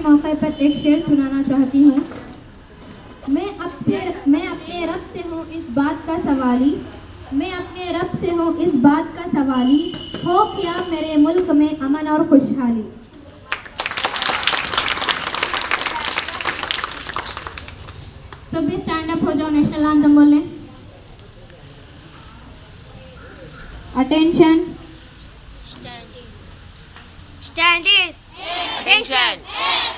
मौके पर एक शेर सुनाना चाहती हूँ। मैं अपने मैं अपने रब से हूँ इस बात का सवाली। मैं अपने रब से हूँ इस बात का सवाली। हो क्या मेरे मुल्क में अमन और खुशहाली? स्टैंड अप हो जाओ नेशनल एंथम बोलने अटेंशन.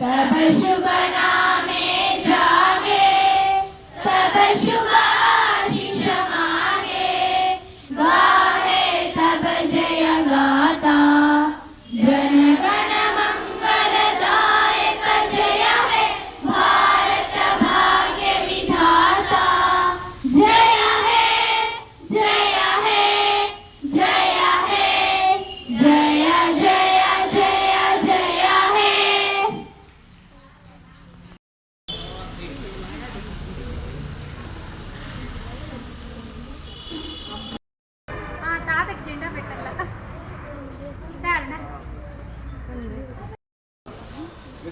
तब शुभ नामे जागे तब शुभ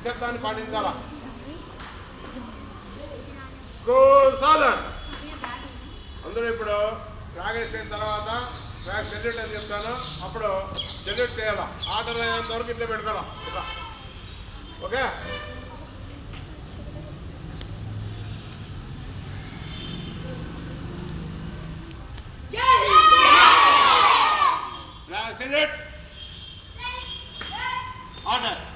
నిశ్శబ్దాన్ని పాటించాలా? అందరూ ఇప్పుడు ట్రాక్ వేసిన తర్వాత ట్రాక్ సెల్యూట్ అని చెప్తాను. అప్పుడు సెల్యూట్ చేయాలా? ఆర్డర్ అయ్యేంత వరకు ఇట్లా పెట్టుకోవాలా ఇట్లా. ఓకే? Order.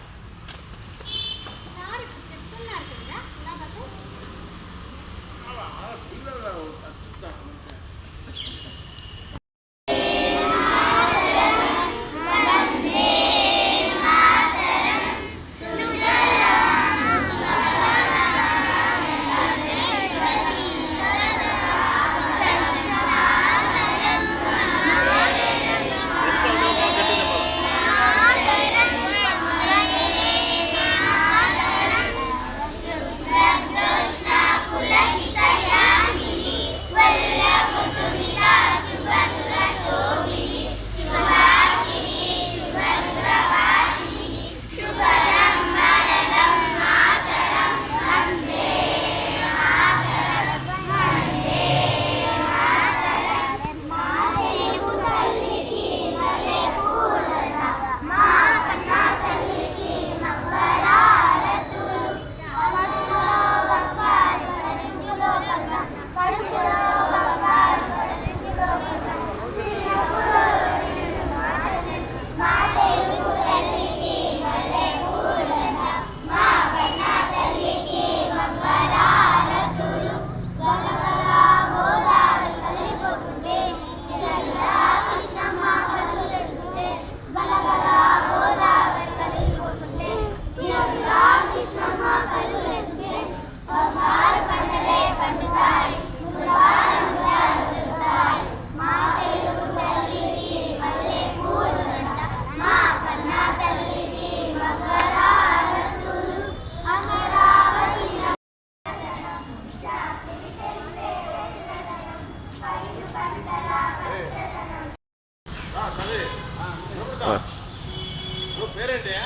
పేరేంటయ్యా